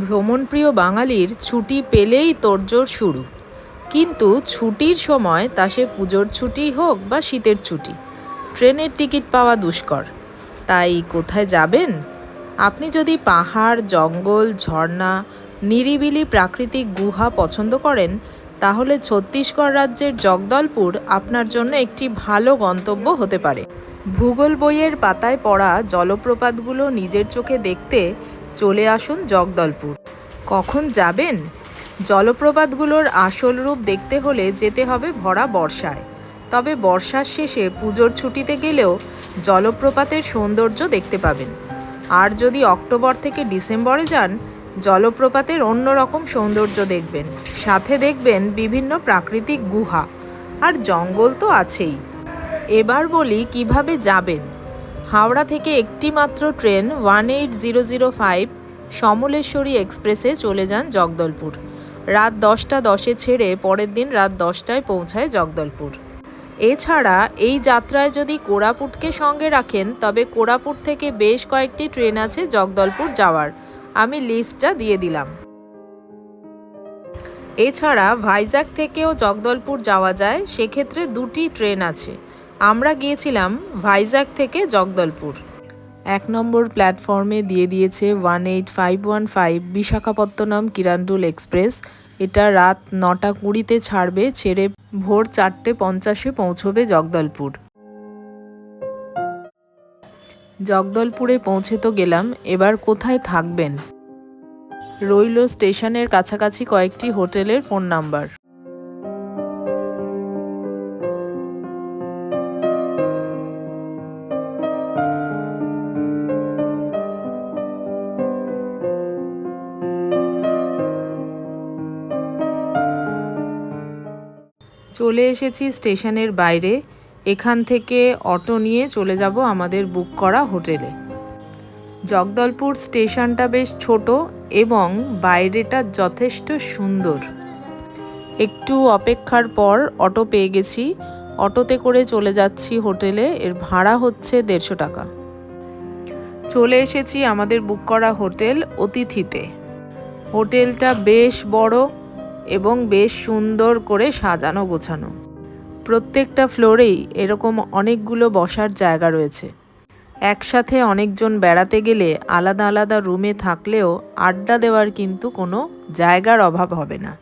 ভ্রমণপ্রিয় বাঙালির ছুটি পেলেই তোড়জোড় শুরু। কিন্তু ছুটির সময় তা সে পুজোর ছুটি হোক বা শীতের ছুটি। ট্রেনের টিকিট পাওয়া দুষ্কর। তাই কোথায় যাবেন? আপনি যদি পাহাড়, জঙ্গল, ঝর্ণা, নিরিবিলি প্রাকৃতিক গুহা পছন্দ করেন, তাহলে ছত্তিশগড় রাজ্যের জগদলপুর আপনার জন্য একটি ভালো গন্তব্য হতে পারে। ভূগোল বইয়ের পাতায় পড়া জলপ্রপাতগুলো নিজের চোখে দেখতে চলে আসুন জগদলপুর। কখন যাবেন? জলপ্রপাতগুলোর আসল রূপ দেখতে হলে যেতে হবে ভরা বর্ষায়। তবে বর্ষার শেষে পুজোর ছুটিতে গেলেও জলপ্রপাতের সৌন্দর্য দেখতে পাবেন। আর যদি অক্টোবর থেকে ডিসেম্বরে যান, জলপ্রপাতের অন্যরকম সৌন্দর্য দেখবেন। সাথে দেখবেন বিভিন্ন প্রাকৃতিক গুহা। আর জঙ্গল তো আছেই। এবার বলি কীভাবে যাবেন? হাওড়া থেকে একটি মাত্র train one eight zero zero five Samaleswari এক্সপ্রেসে চলে যান জগদলপুর। রাত দশটা দশে ছেড়ে পরের দিন রাত দশটায় পৌঁছায় জগদলপুর। এছাড়া এই যাত্রায় যদি কোরাপুটকে সঙ্গে রাখেন, তবে কোরাপুট থেকে বেশ কয়েকটি ট্রেন আছে জগদলপুর যাওয়ার। আমি লিস্টটা দিয়ে দিলাম। এছাড়া ভাইজ্যাগ থেকেও জগদলপুর যাওয়া যায়, সেক্ষেত্রে দুটি ট্রেন আছে। আমরা গিয়েছিলাম ভাইজ্যাগ থেকে জগদলপুর। এক নম্বর প্ল্যাটফর্মে দিয়ে দিয়েছে one eight five one five Visakhapatnam Kirandul express. এটা রাত নটা কুড়িতে ছাড়বে, ছেড়ে ভোর চারটে পঞ্চাশে পৌঁছবে জগদলপুর। জগদলপুরে পৌঁছে তো গেলাম, এবার কোথায় থাকবেন? রইল স্টেশনের কাছাকাছি কয়েকটি হোটেলের ফোন নাম্বার। এসেছি স্টেশনের বাইরে। এখান থেকে অটো নিয়ে চলে যাব আমাদের বুক করা হোটেলে। জগদলপুর স্টেশনটা বেশ ছোট এবং বাইরেটা যথেষ্ট সুন্দর। একটু অপেক্ষার পর অটো পেয়ে গেছি। অটোতে করে চলে যাচ্ছি হোটেলে। এর ভাড়া হচ্ছে দেড়শো টাকা। চলে এসেছি আমাদের বুক করা হোটেল অতিথিতে। হোটেলটা বেশ বড় এবং বেশ সুন্দর করে সাজানো গোছানো। প্রত্যেকটা ফ্লোরেই এরকম অনেকগুলো বসার জায়গা রয়েছে। একসাথে অনেকজন বেড়াতে গেলে আলাদা আলাদা রুমে থাকলেও আড্ডা দেওয়ার কিন্তু কোনো জায়গার অভাব হবে না।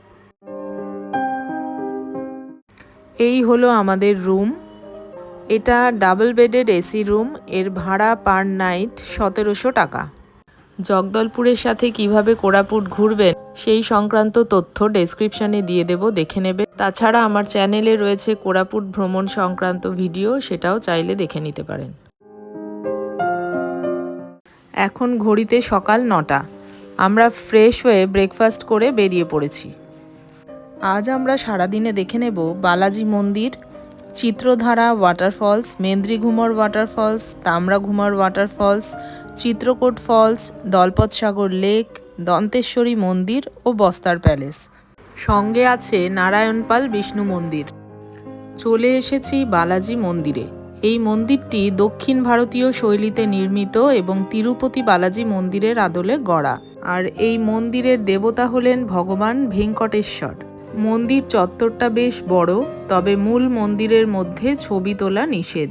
এই হলো আমাদের রুম। এটা ডাবল বেডেড এসি রুম, এর ভাড়া পার নাইট সতেরোশো টাকা। জগদলপুরের সাথে কীভাবে কোরাপুট ঘুরবেন সেই সংক্রান্ত তথ্য ডেসক্রিপশানে দিয়ে দেব, দেখে নেবে। তাছাড়া আমার চ্যানেলে রয়েছে কোরাপুট ভ্রমণ সংক্রান্ত ভিডিও, সেটাও চাইলে দেখে নিতে পারেন। এখন ঘড়িতে সকাল নটা। আমরা ফ্রেশ হয়ে ব্রেকফাস্ট করে বেরিয়ে পড়েছি। আজ আমরা সারাদিনে দেখে নেব বালাজি মন্দির, Chitradhara waterfalls, Mendrighumar waterfalls, Tamraghumar waterfalls, Chitrakoot falls, Dalpatsagar lake, Danteshwari মন্দির ও বস্তার প্যালেস। সঙ্গে আছে নারায়ণপাল বিষ্ণু মন্দির। চলে এসেছি বালাজি মন্দিরে। এই মন্দিরটি দক্ষিণ ভারতীয় শৈলীতে নির্মিত এবং তিরুপতি বালাজি মন্দিরের আদলে গড়া। আর এই মন্দিরের দেবতা হলেন ভগবান ভেঙ্কটেশ্বর। মন্দির চত্বরটা বেশ বড়, তবে মূল মন্দিরের মধ্যে ছবি তোলা নিষেধ।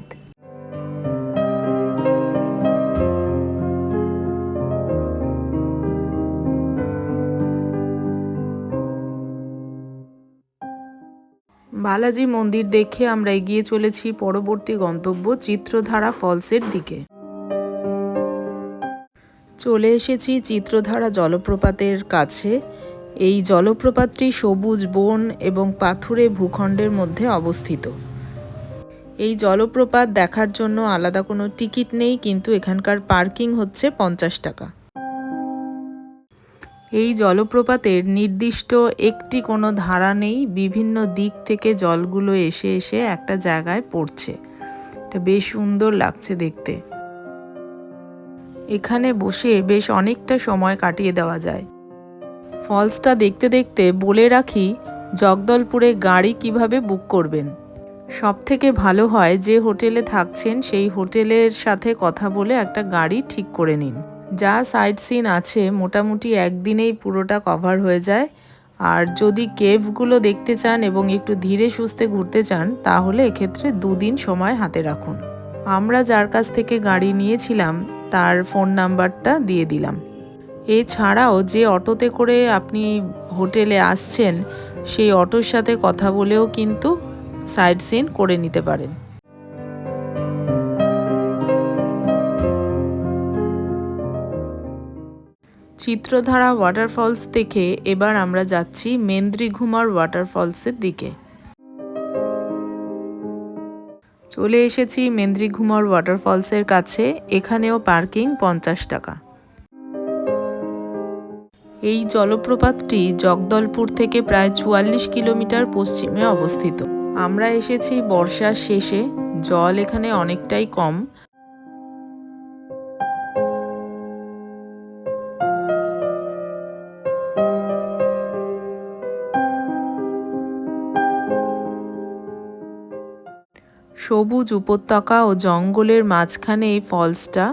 বালাজি মন্দির দেখে আমরা এগিয়ে চলেছি পরবর্তী গন্তব্য চিত্রধারা ফলসের দিকে। চলে এসেছি চিত্রধারা জলপ্রপাতের কাছে। এই জলপ্রপাতটি সবুজ বন এবং পাথুরে ভূখণ্ডের মধ্যে অবস্থিত। এই জলপ্রপাত দেখার জন্য আলাদা কোনো টিকিট নেই, কিন্তু এখানকার পার্কিং হচ্ছে পঞ্চাশ টাকা। এই জলপ্রপাতের নির্দিষ্ট একটি কোনো ধারা নেই, বিভিন্ন দিক থেকে জলগুলো এসে এসে একটা জায়গায় পড়ছে। এটা বেশ সুন্দর লাগছে দেখতে। এখানে বসে বেশ অনেকটা সময় কাটিয়ে দেওয়া যায়। ফলসটা দেখতে দেখতে বলে রাখি, জগদলপুরে গাড়ি কীভাবে বুক করবেন? সব থেকে ভালো হয় যে হোটেলে থাকছেন, সেই হোটেলের সাথে কথা বলে একটা গাড়ি ঠিক করে নিন। যা সাইট সিন আছে, মোটামুটি একদিনেই পুরোটা কভার হয়ে যায়। আর যদি কেভগুলো দেখতে চান এবং একটু ধীরে সুস্থে ঘুরতে চান, তাহলে এক্ষেত্রে দুদিন সময় হাতে রাখুন। আমরা যার কাছ থেকে গাড়ি নিয়েছিলাম, তার ফোন নাম্বারটা দিয়ে দিলাম। এছাড়াও যে অটোতে করে আপনি হোটেলে আসছেন, সেই অটোর সাথে কথা বলেও কিন্তু সাইড সিন করে নিতে পারেন। চিত্রধারা ওয়াটারফলস দেখে এবার আমরা যাচ্ছি মেন্দ্রিঘুমার ওয়াটারফলসের দিকে। চলে এসেছি মেন্দ্রিঘুমার ওয়াটারফলসের কাছে, এখানেও পার্কিং পঞ্চাশ টাকা। এই জলপ্রপাতটি জগদলপুর থেকে প্রায় চুয়াল্লিশ কিলোমিটার পশ্চিমে অবস্থিত। আমরা এসেছি বর্ষার শেষে, জল এখানে অনেকটাই কম। সবুজ উপত্যকা ও জঙ্গলের মাঝখানে এই ফলসটা।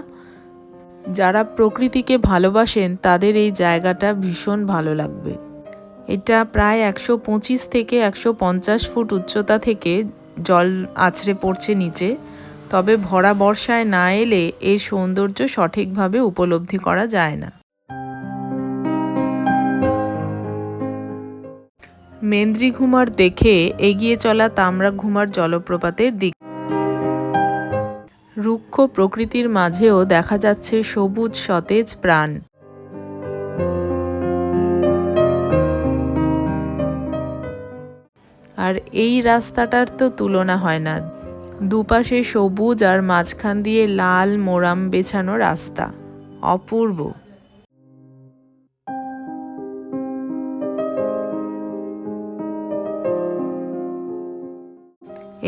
যারা প্রকৃতিকে ভালোবাসেন, তাদের এই জায়গাটা ভীষণ ভালো লাগবে। এটা প্রায় একশো পঁচিশ থেকে একশো পঞ্চাশ ফুট উচ্চতা থেকে জল আছড়ে পড়ছে নিচে। তবে ভরা বর্ষায় না এলে এর সৌন্দর্য সঠিকভাবে উপলব্ধি করা যায় না। মেন্দ্রি ঘুমার দেখে এগিয়ে চলা তামরা ঘুমার জলপ্রপাতের দিক রুক্ষ প্রকৃতির মাঝেও দেখা যাচ্ছে সবুজ সতেজ প্রাণ। আর এই রাস্তাটার তো তুলনা হয় না। দুপাশে সবুজ আর মাঝখান দিয়ে লাল মোরাম বেছানো রাস্তা। অপূর্ব।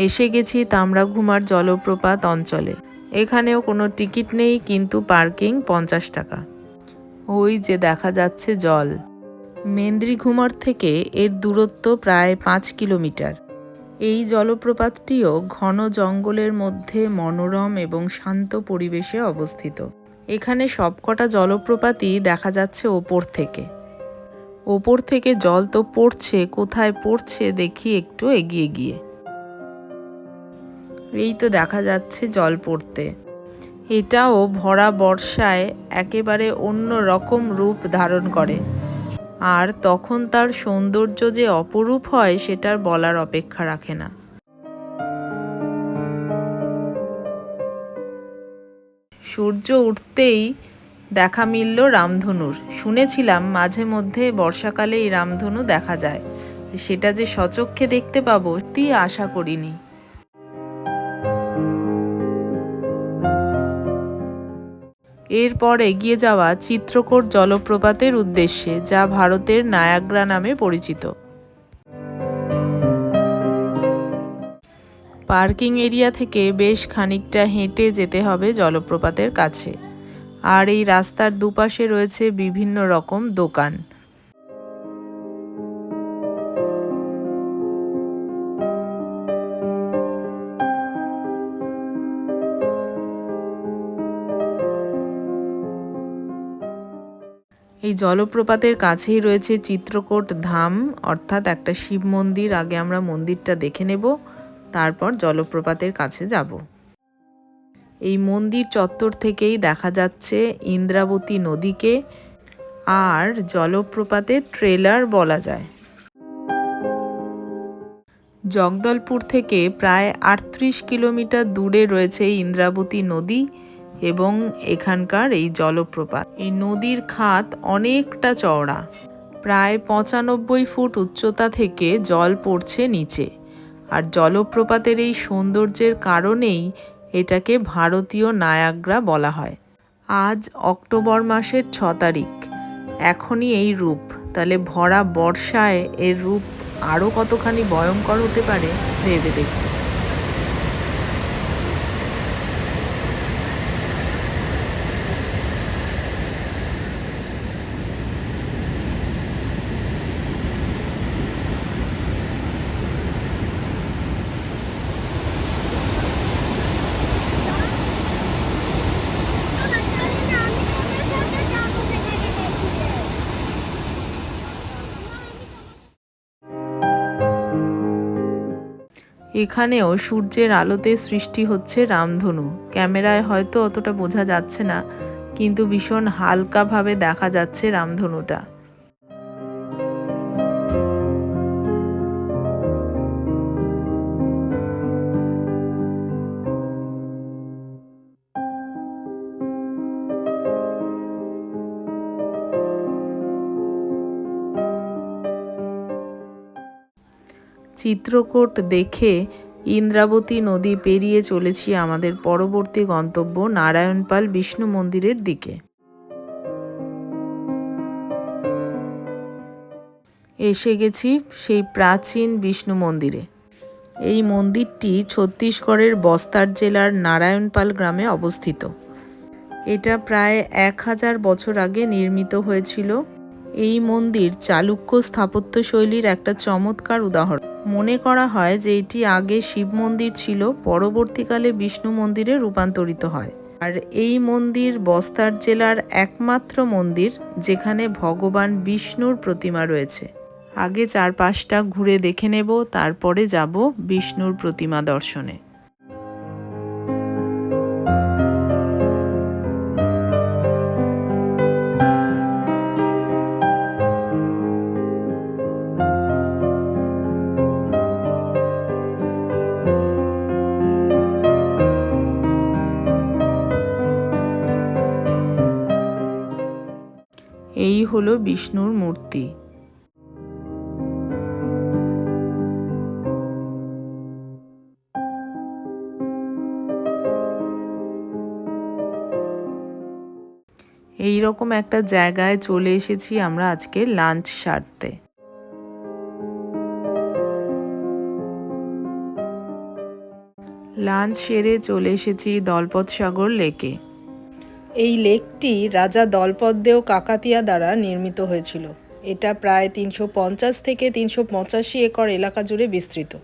এসে গেছি তামরাঘুমার জলপ্রপাত অঞ্চলে। এখানেও কোনো টিকিট নেই, কিন্তু পার্কিং পঞ্চাশ টাকা। ওই যে দেখা যাচ্ছে জল। মেন্দ্রিঘুমার থেকে এর দূরত্ব প্রায় পাঁচ কিলোমিটার। এই জলপ্রপাতটিও ঘন জঙ্গলের মধ্যে মনোরম এবং শান্ত পরিবেশে অবস্থিত। এখানে সবকটা জলপ্রপাতই দেখা যাচ্ছে ওপর থেকে। ওপর থেকে জল তো পড়ছে, কোথায় পড়ছে দেখি একটু এগিয়ে গিয়ে। এই তো দেখা যাচ্ছে জল পড়তে। এটাও ভরা বর্ষায় একেবারে অন্য রকম রূপ ধারণ করে। আর তখন তার সৌন্দর্য যে অপরূপ হয়, সেটার বলার অপেক্ষা রাখে না। সূর্য উঠতেই দেখা মিলল রামধনুর। শুনেছিলাম মাঝে মধ্যে বর্ষাকালে এই রামধনু দেখা যায়। সেটা যে সচক্ষে দেখতে পাবো তি আশা করিনি। এরপর এগিয়ে যাওয়া চিত্রকোট জলপ্রপাতের উদ্দেশ্যে, যা ভারতের নায়াগ্রা নামে পরিচিত। পার্কিং এরিয়া থেকে বেশ খানিকটা হেঁটে যেতে হবে জলপ্রপাতের কাছে। আর এই রাস্তার দুপাশে রয়েছে বিভিন্ন রকম দোকান। এই জলপ্রপাতের কাছেই রয়েছে চিত্রকোট ধাম, অর্থাৎ একটা শিব মন্দির। আগে আমরা মন্দিরটা দেখে নেব, তারপর জলপ্রপাতের কাছে যাব। এই মন্দির চত্বর থেকেই দেখা যাচ্ছে ইন্দ্রাবতী নদীকে, আর জলপ্রপাতের ট্রেলার বলা যায়। জগদলপুর থেকে প্রায় আটত্রিশ কিলোমিটার দূরে রয়েছে ইন্দ্রাবতী নদী। এবং এখানকার এই জলপ্রপাত। এই নদীর খাত অনেকটা চওড়া। প্রায় পঁচানব্বই ফুট উচ্চতা থেকে জল পড়ছে নিচে। আর জলপ্রপাতের এই সৌন্দর্যের কারণেই এটাকে ভারতীয় নায়াগ্রা বলা হয়। আজ অক্টোবর মাসের ছ তারিখ। এখনই এই রূপ। তাহলে ভরা বর্ষায় এর রূপ আরও কতখানি ভয়ঙ্কর হতে পারে, ভেবে দেখুন। এখানেও সূর্যের আলোতে সৃষ্টি হচ্ছে রামধনু। ক্যামেরায় হয়তো অতটা বোঝা যাচ্ছে না, কিন্তু ভীষণ হালকাভাবে দেখা যাচ্ছে রামধনুটা। চিত্রকূট দেখে ইন্দ্রাবতী নদী পেরিয়ে চলেছি আমাদের পরবর্তী গন্তব্য নারায়ণপাল বিষ্ণু মন্দিরের দিকে। এসে গেছি সেই প্রাচীন বিষ্ণু মন্দিরে। এই মন্দিরটি ছত্তিশগড়ের বস্তার জেলার নারায়ণপাল গ্রামে অবস্থিত। এটা প্রায় এক হাজার বছর আগে নির্মিত হয়েছিল। এই মন্দির চালুক্য স্থাপত্য শৈলীর একটা চমৎকার উদাহরণ। মনে করা হয় যে এটি আগে শিব মন্দির ছিল, পরবর্তীকালে বিষ্ণু মন্দিরে রূপান্তরিত হয়। আর এই মন্দির বস্তার জেলার একমাত্র মন্দির, যেখানে ভগবান বিষ্ণুর প্রতিমা রয়েছে। আগে চারপাশটা ঘুরে দেখে নেব, তারপরে যাব বিষ্ণুর প্রতিমা দর্শনে। বিষ্ণুর মূর্তি। এই রকম একটা জায়গায় চলে এসেছি আমরা আজকে লাঞ্চ সারতে। লাঞ্চ সেরে চলে এসেছি দলপত সাগর লেকে। এই লেকটি রাজা দলপতদেও কাকাতিয়া দ্বারা নির্মিত হয়েছিল। এটা প্রায় তিনশো পঞ্চাশ থেকে তিনশো পঁচাশি একর এলাকা জুড়ে বিস্তৃত।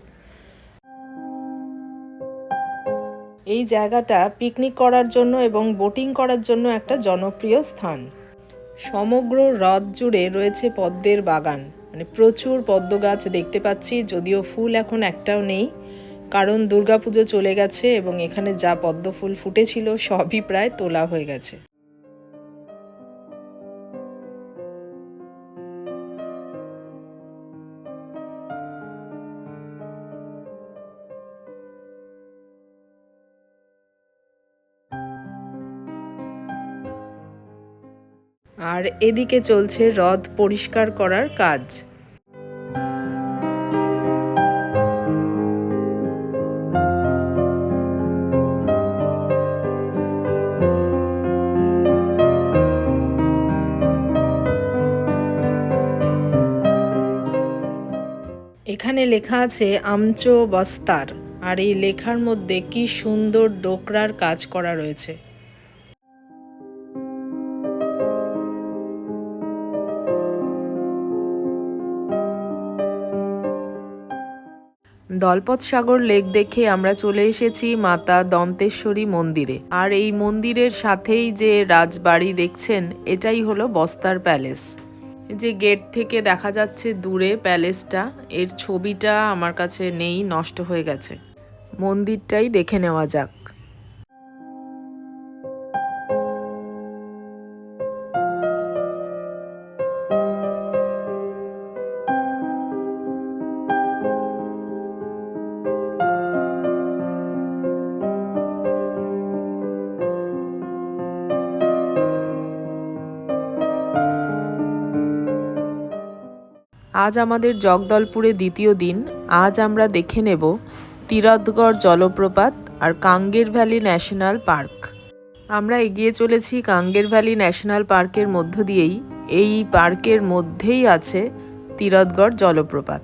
এই জায়গাটা পিকনিক করার জন্য এবং বোটিং করার জন্য একটা জনপ্রিয় স্থান। সমগ্র হ্রদ জুড়ে রয়েছে পদ্মের বাগান। মানে প্রচুর পদ্ম গাছ দেখতে পাচ্ছি, যদিও ফুল এখন একটাও নেই। কারণ দুর্গাপুজো চলে গেছে এবং এখানে যা পদ্ম ফুল ফুটেছিল সবই প্রায় তোলা হয়ে গেছে। আর এদিকে চলছে হ্রদ পরিষ্কার করার কাজ। এখানে লেখা আছে, আমচো বস্তার আর এই লেখার মধ্যে কি সুন্দর ডোকরার কাজ করা রয়েছে। দলপত সাগর লেক দেখে আমরা চলে এসেছি মাতা দন্তেশ্বরী মন্দিরে। আর এই মন্দিরের সাথেই যে রাজবাড়ি দেখছেন, এটাই হলো বস্তার প্যালেস। যে গেট থেকে দেখা যাচ্ছে দূরে প্যালেসটা, এর ছবিটা আমার কাছে নেই, নষ্ট হয়ে গেছে। মন্দিরটাই দেখে নেওয়া যাক। আজ আমাদের জগদলপুরে দ্বিতীয় দিন। আজ আমরা দেখে নেব তিরথগড় জলপ্রপাত আর কাঙ্গের ভ্যালি ন্যাশনাল পার্ক। আমরা এগিয়ে চলেছি কাঙ্গের ভ্যালি ন্যাশনাল পার্কের মধ্য দিয়েই। এই পার্কের মধ্যেই আছে তিরথগড় জলপ্রপাত।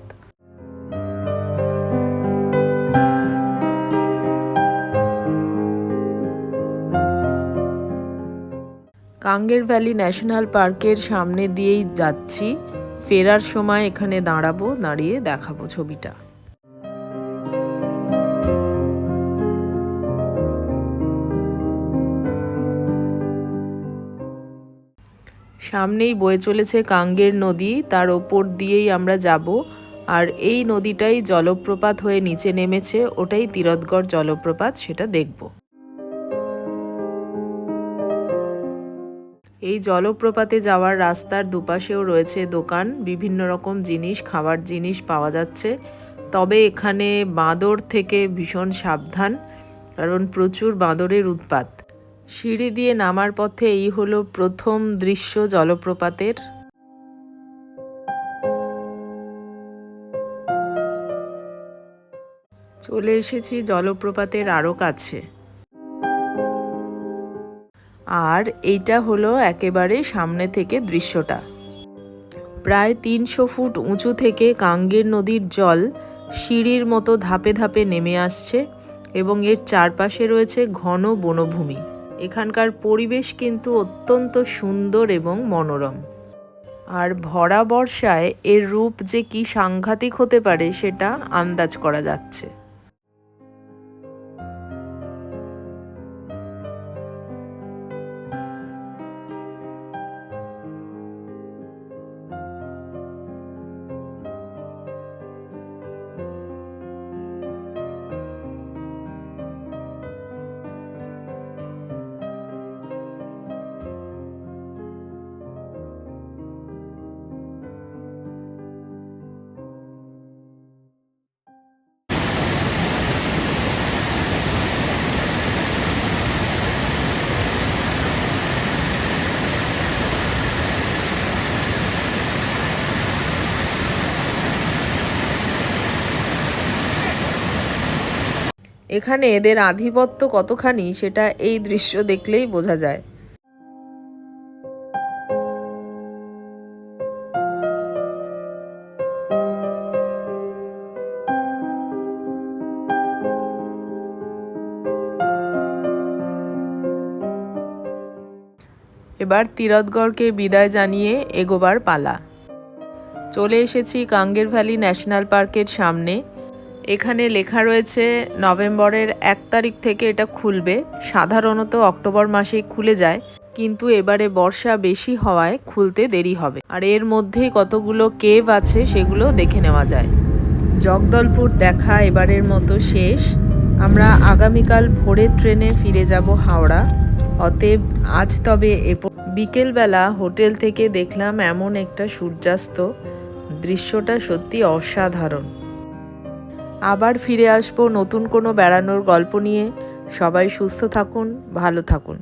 কাঙ্গের ভ্যালি ন্যাশনাল পার্কের সামনে দিয়েই যাচ্ছি। ফেরার সময় এখানে দাঁড়াবো, দাঁড়িয়ে দেখাবো ছবিটা। সামনেই বয়ে চলেছে কাঙ্গের নদী, তার ওপর দিয়েই আমরা যাব। আর এই নদীটাই জলপ্রপাত হয়ে নিচে নেমেছে, ওটাই তীরথগড় জলপ্রপাত, সেটা দেখব। এই জলপ্রপাতে যাওয়ার রাস্তার দুপাশেও রয়েছে দোকান, বিভিন্ন রকম জিনিস, খাবার জিনিস পাওয়া যাচ্ছে। তবে এখানে বাঁদর থেকে ভীষণ সাবধান, কারণ প্রচুর বাঁদরের উৎপাত। সিঁড়ি দিয়ে নামার পথে এই হলো প্রথম দৃশ্য জলপ্রপাতের। চলে এসেছি জলপ্রপাতের আরও কাছে। আর এইটা হলো একেবারে সামনে থেকে দৃশ্যটা। প্রায় তিনশো ফুট উঁচু থেকে কাঙ্গের নদীর জল সিঁড়ির মতো ধাপে ধাপে নেমে আসছে এবং এর চারপাশে রয়েছে ঘন বনভূমি। এখানকার পরিবেশ কিন্তু অত্যন্ত সুন্দর এবং মনোরম। আর ভরা বর্ষায় এর রূপ যে কি সাংঘাতিক হতে পারে সেটা আন্দাজ করা যাচ্ছে। এখানে এদের আধিপত্য কতখানি সেটা এই দৃশ্য দেখলেই বোঝা যায়। এবার তীরথগড়কে বিদায় জানিয়ে এগোবার পালা। চলে এসেছি কাঙ্গের ভ্যালি ন্যাশনাল পার্কের সামনে। এখানে লেখা রয়েছে, নভেম্বরের এক তারিখ থেকে এটা খুলবে। সাধারণত অক্টোবর মাসেই খুলে যায়, কিন্তু এবারে বর্ষা বেশি হওয়ায় খুলতে দেরি হবে। আর এর মধ্যেই কতগুলো কেভ আছে সেগুলো দেখে নেওয়া যায়। জগদলপুর দেখা এবারের মতো শেষ। আমরা আগামীকাল ভোরের ট্রেনে ফিরে যাব হাওড়া। অতএব আজ তবে এ বিকেলবেলা হোটেল থেকে দেখলাম এমন একটা সূর্যাস্ত। দৃশ্যটা সত্যি অসাধারণ। আবার ফিরে আসব নতুন কোনো বেড়ানোর গল্প নিয়ে। সবাই সুস্থ থাকুন ভালো থাকুন।